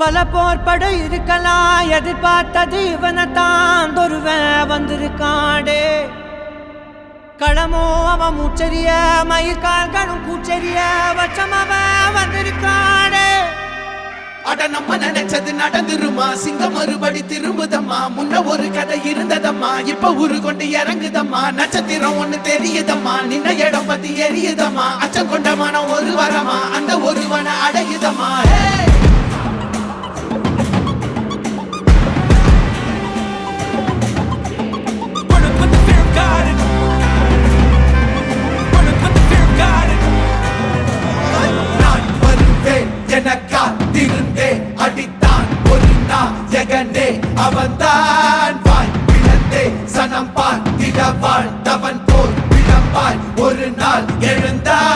பல போர் படை இருக்கலாம். எதிர்பார்த்தது தான் ஒருவன் வந்திருக்காடே. களமோ அவன் மூச்சரிய மயிர்கால்களும் கூச்சரிய வச்சம் அவன் வந்திருக்காடே. அட நம்ம நினைச்சது நடந்துருமா? சிங்கம் மறுபடி திரும்புதம்மா? முன்ன ஒரு கதை இருந்ததம்மா? இப்ப உரு கொண்டு இறங்குதம்மா? நட்சத்திரம் ஒண்ணு தெரியுதம்மா? நின்ன இடம் பத்தி எரியுதம்மா? அச்சம் கொண்ட மனம் ஒரு வரமா? அந்த ஒரு என காத்திருந்தே அடித்தான் ஒரு நாயகனே அவன்தான் வாய் பிளந்தே சனம் பார்த்திட வாழ்ந்தவன் போல் பிழப்பாய் ஒரு நாள் எழுந்தான்